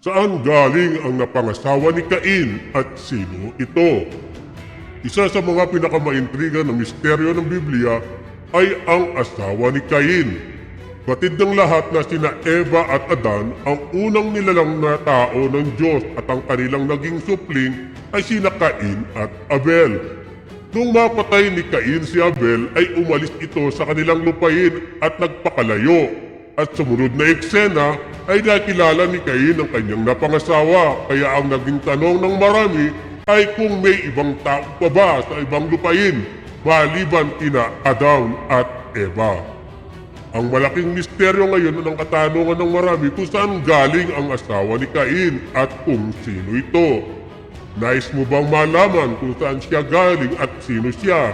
Saan galing ang napangasawa ni Cain at sino ito? Isa sa mga pinakamaintriga ng misteryo ng Biblia ay ang asawa ni Cain. Batid ng lahat na sina Eva at Adan ang unang nilalang na tao ng Diyos at ang kanilang naging supling ay sina Cain at Abel. Nung mapatay ni Cain si Abel ay umalis ito sa kanilang lupain at nagpakalayo. At sumunod na eksena ay nakilala ni Cain ang kanyang napangasawa kaya ang naging tanong ng marami ay kung may ibang tao pa ba sa ibang lupain maliban kina Adam at Eva. Ang malaking misteryo ngayon ng katanungan ng marami kung saan galing ang asawa ni Cain at kung sino ito. Nais mo bang malaman kung saan siya galing at sino siya?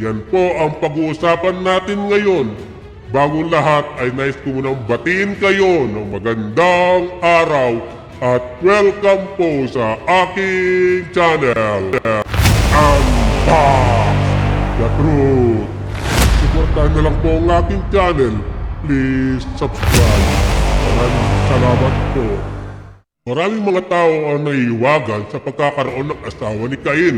Yan po ang pag-uusapan natin ngayon. Bagong lahat ay nais ko munang batiin kayo ng magandang araw at welcome po sa aking channel. Unbox the Truth. Supportahan na lang po ang aking channel. Please subscribe. Maraming salamat po. Maraming mga tao ang naiiwagan sa pagkakaroon ng asawa ni Cain.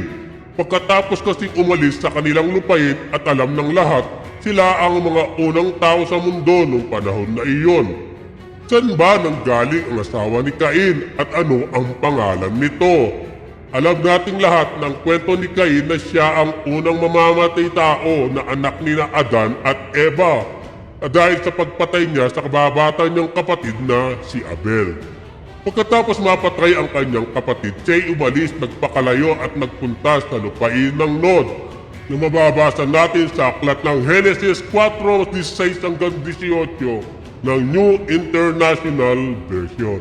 Pagkatapos kasing umalis sa kanilang lupain at alam ng lahat, sila ang mga unang tao sa mundo noong panahon na iyon. Saan ba nanggaling ang asawa ni Cain at ano ang pangalan nito? Alam nating lahat ng kwento ni Cain na siya ang unang mamamatay tao na anak ni na Adan at Eva dahil sa pagpatay niya sa kababata niyang kapatid na si Abel. Pagkatapos mapatay ang kanyang kapatid, siya'y umalis, nagpakalayo at nagpunta sa lupain ng Nod na mababasa natin sa aklat ng Genesis 4:16 hanggang 18 ng New International Version.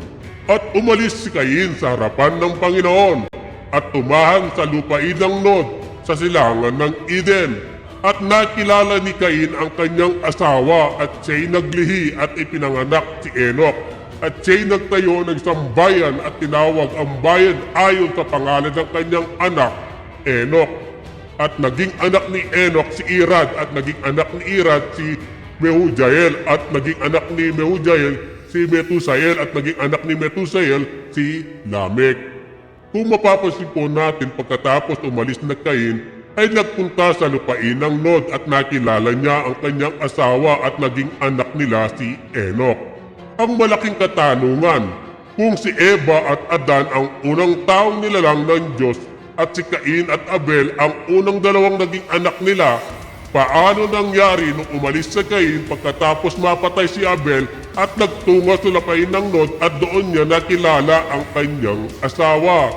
At umalis si Cain sa harapan ng Panginoon at tumahan sa lupain ng Nod sa silangan ng Eden. At nakilala ni Cain ang kanyang asawa at siya'y naglihi at ipinanganak si Enoch at siya'y nagtayo ng isang bayan at tinawag ang bayan ayon sa pangalan ng kanyang anak, Enoch. At naging anak ni Enoch si Irad at naging anak ni Irad si Mehujael at naging anak ni Mehujael si Metusael at naging anak ni Metusael si Lamek. Kung mapapansin po natin pagkatapos umalis na Cain, ay nagpunta sa lupain ng Nod at nakilala niya ang kanyang asawa at naging anak nila si Enoch ang malaking katanungan kung si Eva at Adan ang unang taong nilalang ng Diyos at si Cain at Abel ang unang dalawang naging anak nila, paano nangyari nung umalis sa Cain pagkatapos mapatay si Abel at nagtungo sa lapain ng Nod at doon niya nakilala ang kanyang asawa?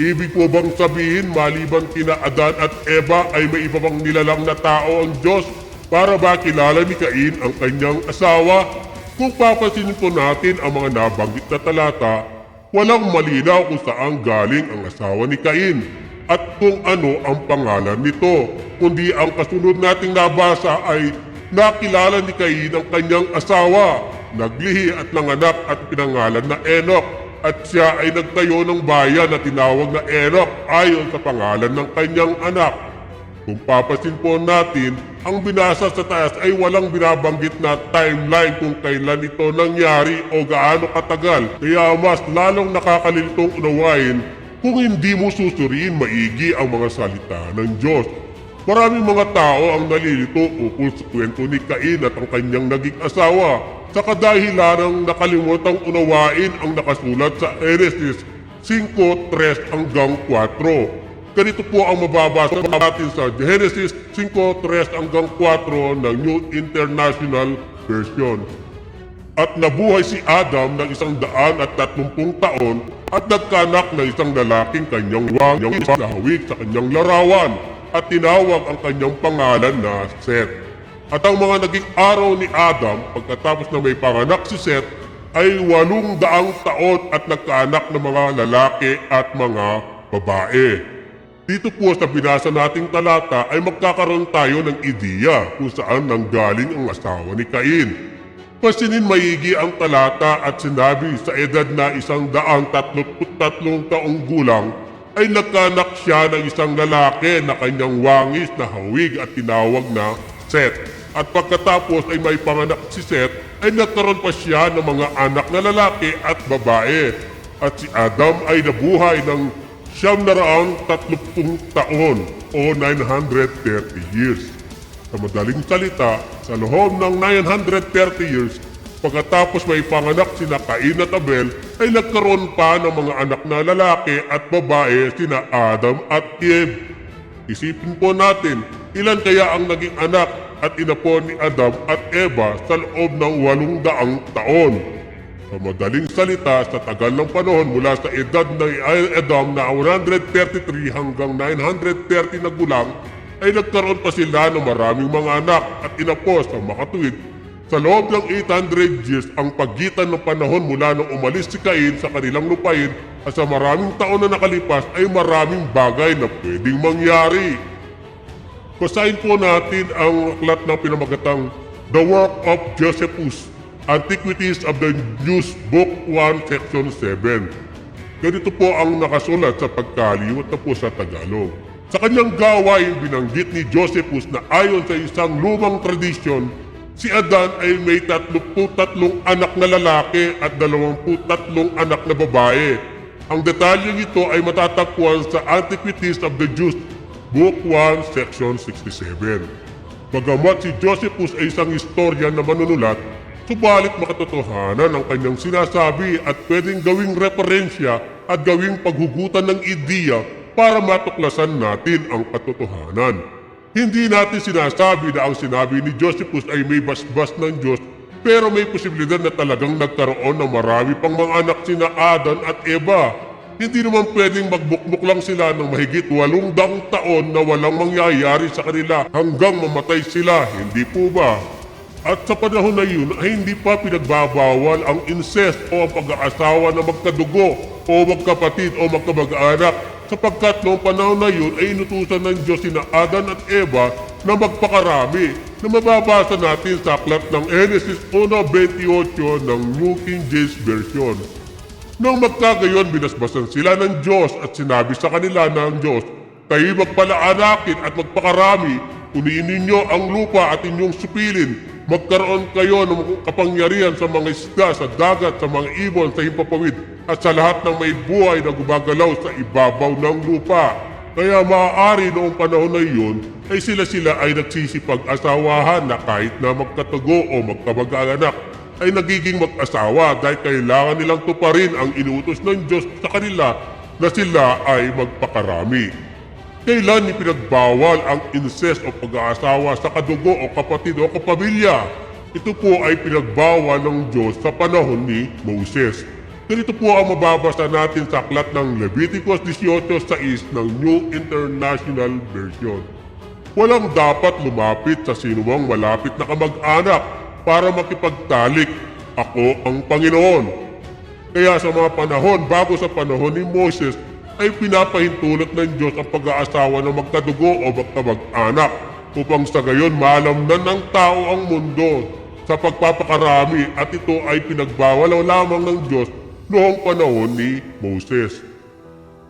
Ibig po bang sabihin maliban kina Adan at Eva ay may iba pang nilalang na tao ang Diyos para ba kilala ni Cain ang kanyang asawa? Kung papansinin po natin ang mga nabanggit na talata, walang malinaw kung saan galing ang asawa ni Cain at kung ano ang pangalan nito. Kundi ang kasunod nating nabasa ay nakilala ni Cain ang kanyang asawa, naglihi at nanganak at pinangalan na Enoch at siya ay nagtayo ng bayan na tinawag na Enoch ayon sa pangalan ng kanyang anak. Kung papasin po natin, ang binasa sa taas ay walang binabanggit na timeline kung kailan ito nangyari o gaano katagal. Kaya mas lalong nakakalilitong unawain kung hindi mo susuriin maigi ang mga salita ng Diyos. Maraming mga tao ang nalilito ukol sa kwento ni Cain at ang kanyang naging asawa sa kadahilan ng nakalimutang unawain ang nakasulat sa Genesis 5.3 hanggang 4. Ganito po ang mababasa natin sa Genesis 5.3 hanggang 4 ng New International Version. At nabuhay si Adam ng isang daan at tatlumpung taon at nagkanak ng isang lalaking kanyang wang sa hawig sa kanyang larawan at tinawag ang kanyang pangalan na Seth. At ang mga naging araw ni Adam pagkatapos na may panganak si Seth ay walong daang taon at nagkaanak ng mga lalaki at mga babae. Dito po sa binasa nating talata ay magkakaroon tayo ng ideya kung saan nanggaling ang asawa ni Cain. Pasinin maigi ang talata at sinabi sa edad na isang daang tatlong taong gulang ay nagkanak siya ng isang lalaki na kanyang wangis na hawig at tinawag na Seth. At pagkatapos ay may panganak si Seth ay nagkaroon pa siya ng mga anak na lalaki at babae. at si Adam ay nabuhay ng siyam na raang tatlupung taon o 930 years. Sa madaling salita, sa loob ng 930 years, pagkatapos may panganak sina Cain at Abel, ay nagkaroon pa ng mga anak na lalaki at babae sina Adam at Eve. Isipin po natin, ilan kaya ang naging anak at ina po ni Adam at Eva sa loob ng walong daang taon? Sa madaling salita, sa tagal ng panahon mula sa edad ng Adam na 133 hanggang 930 na gulang, ay nagkaroon pa sila ng maraming mga anak at ina po sa makatuwid. Sa loob ng 800 years, ang pagitan ng panahon mula nung umalis si Cain sa kanilang lupain at sa maraming taon na nakalipas ay maraming bagay na pwedeng mangyari. Basahin po natin ang aklat ng pinamagatang The Work of Josephus, Antiquities of the News Book 1, Section 7. Ganito po ang nakasulat sa pagkaliwat na po sa Tagalog. Sa kanyang gawain, binanggit ni Josephus na ayon sa isang lumang tradisyon, si Adan ay may 33 anak na lalaki at 23 anak na babae. Ang detalyeng ito ay matatagpuan sa Antiquities of the Jews, Book 1, Section 67. Bagamat si Josephus ay isang istorya na manunulat, subalit makatotohanan ang kanyang sinasabi at pwedeng gawing referensya at gawing paghugutan ng ideya para matuklasan natin ang katotohanan. Hindi natin sinasabi na ang sinabi ni Josephus ay may basbas ng Diyos pero may posibilidad na talagang nagkaroon ng marami pang mga anak sina Adan at Eva. Hindi naman pwedeng magbukbuk lang sila ng mahigit walong daang taon na walang mangyayari sa kanila hanggang mamatay sila, hindi po ba? At sa panahon na yun ay hindi pa pinagbabawal ang incest o ang pag-aasawa na magkadugo o magkapatid o magkamag-anak sapagkat noong panahon na yun ay inutusan ng Diyos sina Adan at Eva na magpakarami na mababasa natin sa aklat ng Genesis 1.28 ng New King James Version. Nang magkagayon, binasbasan sila ng Diyos at sinabi sa kanila ng Diyos, Kayo magpalaanakin at magpakarami, puniin ninyo ang lupa at inyong supilin, magkaroon kayo ng kapangyarihan sa mga isda, sa dagat, sa mga ibon, sa himpapawid, at sa lahat ng may buhay na gumagalaw sa ibabaw ng lupa. Kaya maaari noong panahon na iyon ay sila-sila ay nagsisipag-asawahan na kahit na magkatugo o magkamag-anak ay nagiging mag-asawa dahil kailangan nilang tuparin ang inuutos ng Diyos sa kanila na sila ay magpakarami. Kailan ni pinagbawal ang incest o pag-aasawa sa kadugo o kapatid o kapamilya? Ito po ay pinagbawal ng Diyos sa panahon ni Moses. Ganito po ang mababasa natin sa aklat ng Leviticus 18.6 ng New International Version. Walang dapat lumapit sa sinumang malapit na kamag-anak para makipagtalik. Ako ang Panginoon. Kaya sa mga panahon bago sa panahon ni Moses ay pinapahintulot ng Diyos ang pag-aasawa ng magkadugo o magkamag-anak upang sa gayon maalamnan ng tao ang mundo sa pagpapakarami at ito ay pinagbawal lamang ng Diyos noong panahon ni Moses.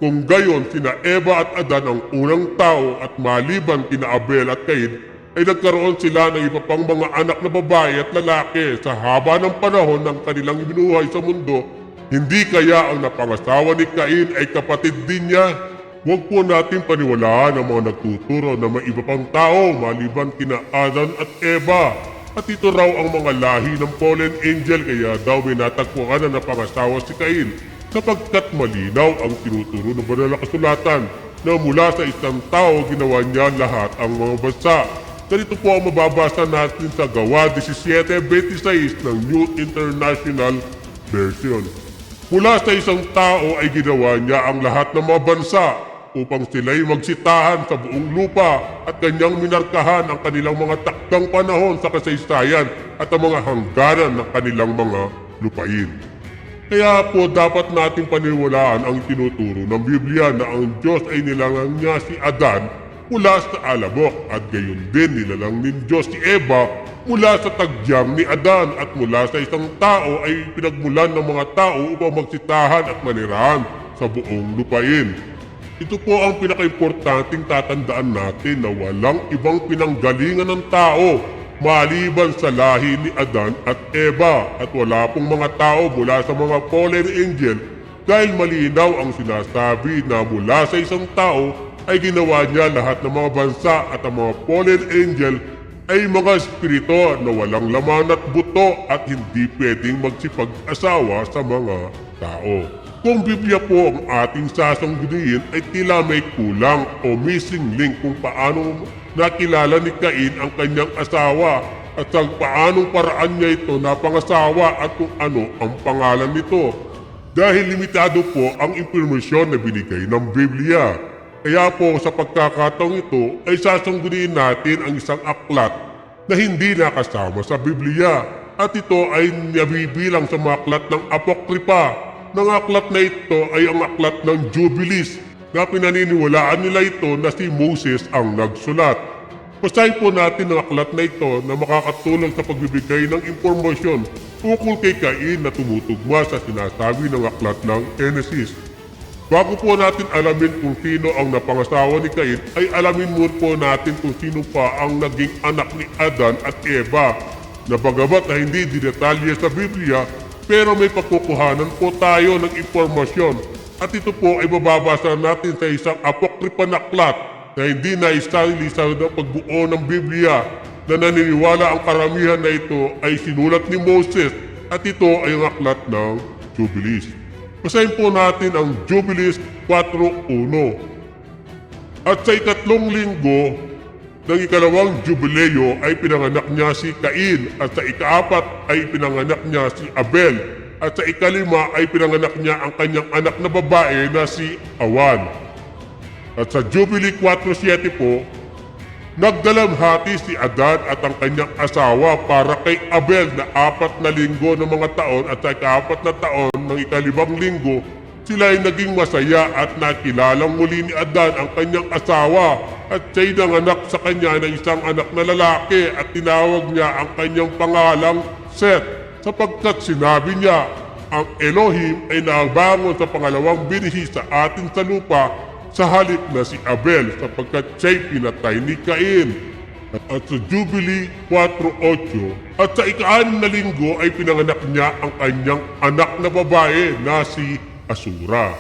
Kung gayon sina Eva at Adan ang unang tao at maliban kina Abel at Cain ay nagkaroon sila ng iba pang mga anak na babae at lalaki sa haba ng panahon ng kanilang binuhay sa mundo, hindi kaya ang napangasawa ni Cain ay kapatid din niya? Huwag po natin paniwalaan ang mga nagtuturo na may iba pang tao maliban kina Adan at Eva. At ito raw ang mga lahi ng fallen angel kaya daw may natagpuan na napangasawa si Cain sapagkat malinaw ang tinuturo ng banal na kasulatan na mula sa isang tao ginawa niya lahat ang mga bansa. Ganito po ang mababasa natin sa Gawa 17.26 ng New International Version. Mula sa isang tao ay ginawa niya ang lahat ng mga bansa upang sila'y magsitahan sa buong lupa at kanyang minarkahan ang kanilang mga takdang panahon sa kasaysayan at ang mga hangganan ng kanilang mga lupain. Kaya po dapat nating paniwalaan ang tinuturo ng Biblia na ang Diyos ay nilangang niya si Adan mula sa alabok at gayon din nilalang ng Diyos si Eva mula sa tagyang ni Adan at mula sa isang tao ay pinagmulan ng mga tao upang magsitahan at manirahan sa buong lupain. Ito po ang pinakaimportanteng tatandaan natin na walang ibang pinanggalingan ng tao maliban sa lahi ni Adan at Eva at wala pong mga tao mula sa mga fallen angel dahil malinaw ang sinasabi na mula sa isang tao ay ginawa niya lahat ng mga bansa at ang mga fallen angel ay mga espirito na walang laman at buto at hindi pwedeng magsipag-asawa sa mga tao. Kung Biblia po ang ating sasangguniin ay tila may kulang o missing link kung paano nakilala ni Cain ang kanyang asawa at sa paanong paraan niya ito napangasawa at kung ano ang pangalan nito. Dahil limitado po ang impormasyon na binigay ng Biblia. Kaya po sa pagkakataong ito ay sasangguniin natin ang isang aklat na hindi nakasama sa Biblia at ito ay nabibilang sa mga aklat ng Apokripa. Ng aklat na ito ay ang aklat ng Jubilees na pinaniniwalaan nila ito na si Moses ang nagsulat. Basahin po natin ang aklat na ito na makakatulong sa pagbibigay ng impormasyon ukol kay Cain na tumutugma sa sinasabi ng aklat ng Genesis. Bago po natin alamin kung sino ang napangasawa ni Cain, ay alamin muna po natin kung sino pa ang naging anak ni Adan at Eva. Na bagamat na hindi dinetalye sa Biblia, pero may pagkukuhanan po tayo ng impormasyon. At ito po ay mababasa natin sa isang apokripa na aklat na hindi na isali sa pagbuo ng Biblia na naniniwala ang karamihan na ito ay sinulat ni Moses at ito ay ang aklat ng Jubilees. Basahin po natin ang Jubilees 4.1. At sa ikatlong linggo ng ikalawang jubileo ay pinanganak niya si Cain at sa ikaapat ay pinanganak niya si Abel at sa ikalima ay pinanganak niya ang kanyang anak na babae na si Awan. At sa Jubilee 4.7 po, Nagdalamhati si Adan at ang kanyang asawa para kay Abel na apat na linggo ng mga taon at sa ikaapat na taon ng ikalibang linggo, sila ay naging masaya at nakilalang muli ni Adan ang kanyang asawa at siya'y nanganak sa kanya ng isang anak na lalaki at tinawag niya ang kanyang pangalang Seth sapagkat sinabi niya, ang Elohim ay nabangon sa pangalawang binhi sa atin sa lupa sa halip na si Abel sapagkat siya'y pinatay ni Cain. At, sa Jubilee 4.8 at sa ikaanim na linggo ay pinanganak niya ang kanyang anak na babae na si Asura.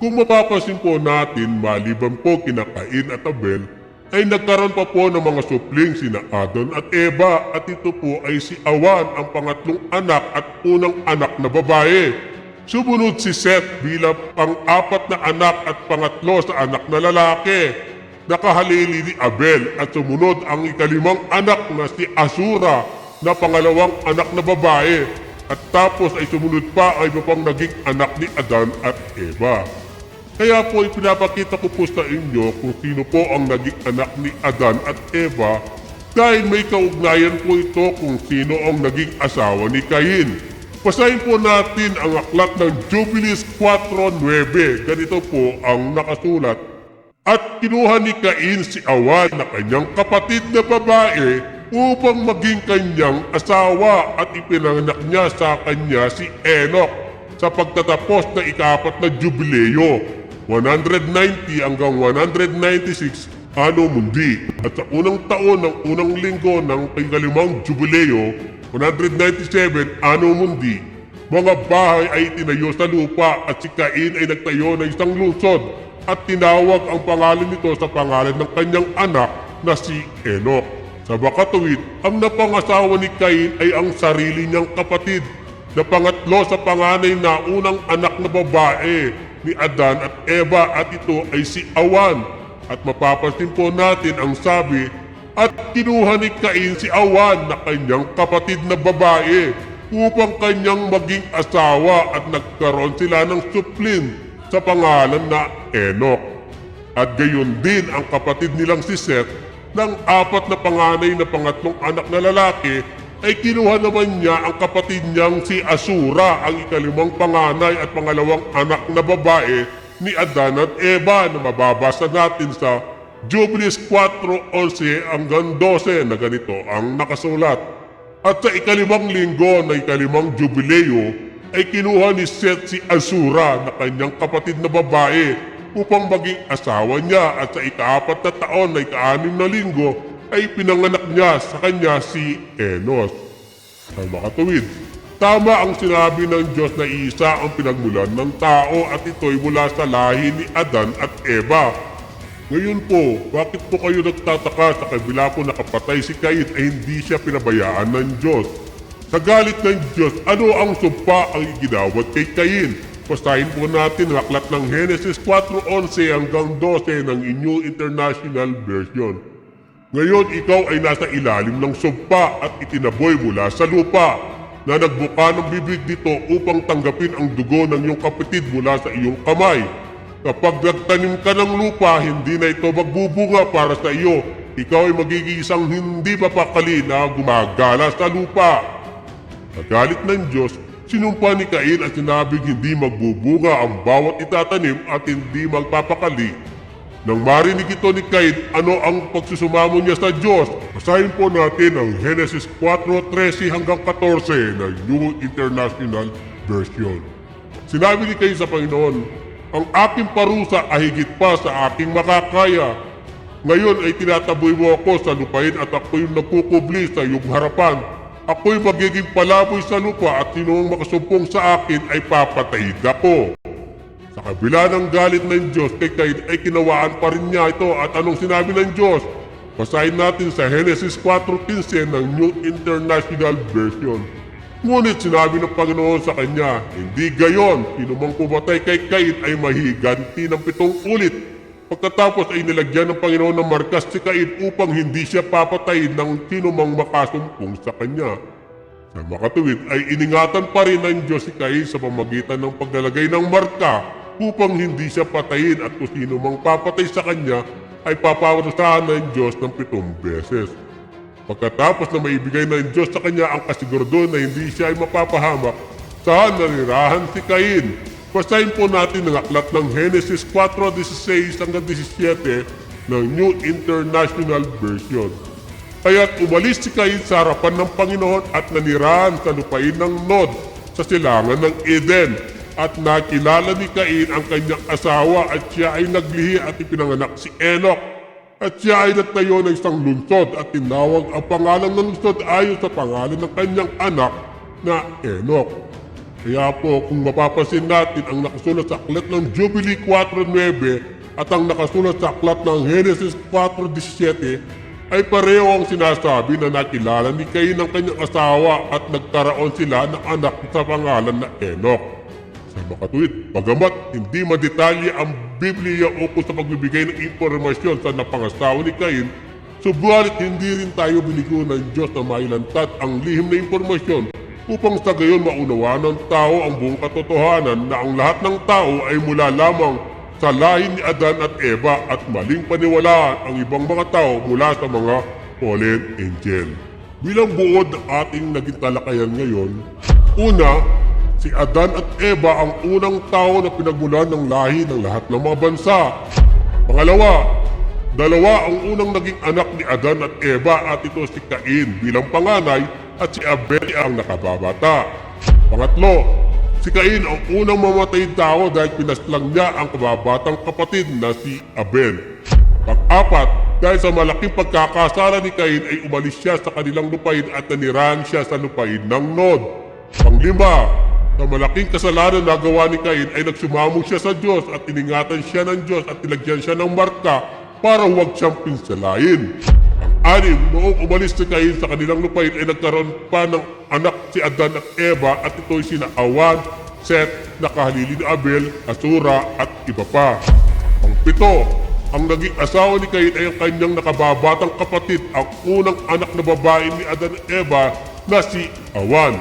Kung mapapansin po natin maliban po kina Cain at Abel ay nagkaroon pa po ng mga supling sina Adon at Eva at ito po ay si Awan ang pangatlong anak at unang anak na babae. Sumunod si Seth bilang pang-apat na anak at pangatlo sa anak na lalaki. Nakahalili ni Abel at sumunod ang ikalimang anak na si Asura na pangalawang anak na babae. At tapos ay sumunod pa ay iba pang naging anak ni Adan at Eva. Kaya po ipinapakita ko po sa inyo kung sino po ang naging anak ni Adan at Eva dahil may kaugnayan po ito kung sino ang naging asawa ni Cain. Basahin po natin ang aklat ng Jubilees 4.9. Ganito po ang nakasulat. At kinuha ni Cain si Awan na kanyang kapatid na babae upang maging kanyang asawa at ipinanganak niya sa kanya si Enoch sa pagtatapos ng ikapat na jubileo 190 hanggang 196 ano mundi. At sa unang taon ng unang linggo ng ikalimang jubileo 197 ano mundi. Mga bahay ay tinayo sa lupa at si Cain ay nagtayo ng isang lungsod at tinawag ang pangalan nito sa pangalan ng kanyang anak na si Enoch. Sa bakatuwid, ang napangasawa ni Cain ay ang sarili niyang kapatid na pangatlo sa panganay na unang anak na babae ni Adan at Eva at ito ay si Awan. At mapapansin po natin ang sabi, at kinuha ni Cain si Awan na kanyang kapatid na babae upang kanyang maging asawa at nagkaroon sila ng suplin sa pangalan na Enoch. At gayon din ang kapatid nilang si Seth ng apat na panganay na pangatlong anak na lalaki ay kinuha naman niya ang kapatid niyang si Asura ang ikalimang panganay at pangalawang anak na babae ni Adan at Eva na mababasa natin sa Jubilees 4.11 hanggang 12 na ganito ang nakasulat. At sa ikalimang linggo na ikalimang jubileo ay kinuha ni Seth si Asura na kanyang kapatid na babae upang maging asawa niya at sa ikaapat na taon na ikaanim na linggo ay pinanganak niya sa kanya si Enos. Sa makatuwid, Tama ang sinabi ng Diyos na isa ang pinagmulan ng tao at ito'y mula sa lahi ni Adan at Eva. Ngayon po, bakit po kayo nagtataka sa kabila po nakapatay si Cain ay hindi siya pinabayaan ng Diyos? Sa galit ng Diyos, ano ang sumpa ang iginawat kay Cain? Basahin po natin ang ng Genesis 4.11 hanggang 12 ng inyong International Version. Ngayon ikaw ay nasa ilalim ng sumpa at itinaboy mula sa lupa na nagbuka ng bibig dito upang tanggapin ang dugo ng iyong kapatid mula sa iyong kamay. Kapag nagtanim ka ng lupa, hindi na ito magbubunga para sa iyo. Ikaw ay magiging isang hindi mapakali na gumagala sa lupa. Nagalit ng Diyos, sinumpa ni Cain at sinabing hindi magbubunga ang bawat itatanim at hindi magpapakali. Nang marinig ito ni Cain, ano ang pagsusumamo niya sa Diyos? Basahin po natin ang Genesis 4.13 hanggang 14 ng New International Version. Sinabi ni Cain sa Panginoon, Ang aking parusa ay higit pa sa aking makakaya. Ngayon ay tinataboy mo ako sa lupain at ako'y nagkukubli sa iyong harapan. Ako'y magiging palaboy sa lupa at sino ang makasumpong sa akin ay papatayin ako. Sa kabila ng galit ng Diyos kay Cain ay kinawaan pa rin niya ito at anong sinabi ng Diyos? Basahin natin sa Genesis 4.15 ng New International Version. Ngunit sinabi ng Panginoon sa kanya, Hindi gayon, sino mang pumatay kay Cain ay mahiganti ng pitong ulit. Pagkatapos ay nilagyan ng Panginoon ng markas si Cain upang hindi siya papatayin ng sino mang makasumpong sa kanya. Sa makatuwid ay iningatan pa rin ng Diyos si Cain sa pamagitan ng paglalagay ng marka upang hindi siya patayin at kung sino mang papatay sa kanya ay paparusahan ng Diyos ng pitong beses. Pagkatapos na maibigay ng Diyos sa kanya ang kasigurado na hindi siya ay mapapahamak, saan nanirahan si Cain? Basahin po natin ang aklat ng Genesis 4.16 hanggang 17 ng New International Version. Kaya't umalis si Cain sa harapan ng Panginoon at nanirahan sa lupain ng Nod sa silangan ng Eden. At nakilala ni Cain ang kanyang asawa at siya ay naglihi at ipinanganak si Enoch. At siya ay nagtayo ng isang lungsod at tinawag ang pangalan ng lungsod ayon sa pangalan ng kanyang anak na Enoch. Kaya po kung mapapansin natin ang nakasulat sa aklat ng Jubilee 4.9 at ang nakasulat sa aklat ng Genesis 4.17 ay pareho ang sinasabi na nakilala ni Cain ang kanyang asawa at nagkaroon sila ng anak sa pangalan na Enoch. Sa makatuwid, bagamat hindi madetalye ang Biblia ukol sa pagbibigay ng impormasyon sa napangasawa ni Cain, subalit hindi rin tayo biligo ng Diyos na mailantad ang lihim na impormasyon upang sa gayon maunawaan ng tao ang buong katotohanan na ang lahat ng tao ay mula lamang sa lahi ni Adan at Eva at maling paniwalaan ang ibang mga tao mula sa mga fallen angel. Bilang buod ng ating naging talakayan ngayon, una, si Adan at Eva ang unang tao na pinagmulan ng lahi ng lahat ng mga bansa. Pangalawa, dalawa ang unang naging anak ni Adan at Eva at ito si Cain bilang panganay at si Abel ang nakababata. Pangatlo, si Cain ang unang mamatay tao dahil pinaslang niya ang kababatang kapatid na si Abel. Pang-apat, dahil sa malaking pagkakasala ni Cain ay umalis siya sa kanilang lupain at nanirahan siya sa lupain ng Nod. Panglima, sa malaking kasalanan na gawa ni Cain ay nagsumamo siya sa Diyos at iningatan siya ng Diyos at tinagyan siya ng marka para huwag siyang pinsalain. Anim, noong umalis si Cain sa kanilang lupain ay nagkaroon pa ng anak si Adan at Eva at ito'y sina Awan, Seth, nakahalili ni Abel, Asura at iba pa. Ang pito, ang naging asawa ni Cain ay ang kanyang nakababatang kapatid, ang unang anak na babae ni Adan at Eva na si Awan.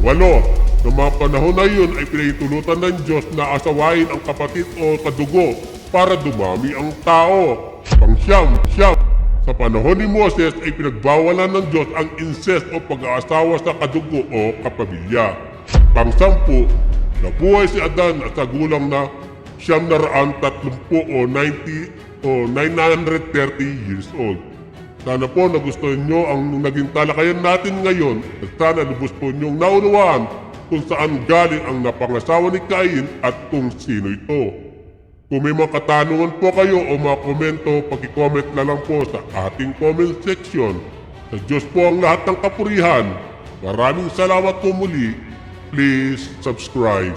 Walo, sa mga panahon na yun ay pinahintulutan ng Diyos na asawain ang kapatid o kadugo para dumami ang tao. Pangsyam, siyam, sa panahon ni Moses ay pinagbawalan ng Diyos ang incest o pag-aasawa sa kadugo o kapamilya. Pangsampu, nabuhay si Adan at sa gulang na siyam na raan tatlumpu o 90 o 930 years old. Sana po nagustuhan nyo ang naging talakayan natin ngayon at sana lubos po nyong naunawaan kung saan galing ang napangasawa ni Cain at kung sino ito. Kung may mga katanungan po kayo o mga komento, pag-comment na lang po sa ating comment section. Sa Diyos po ang lahat ng kapurihan. Maraming salamat po muli please subscribe.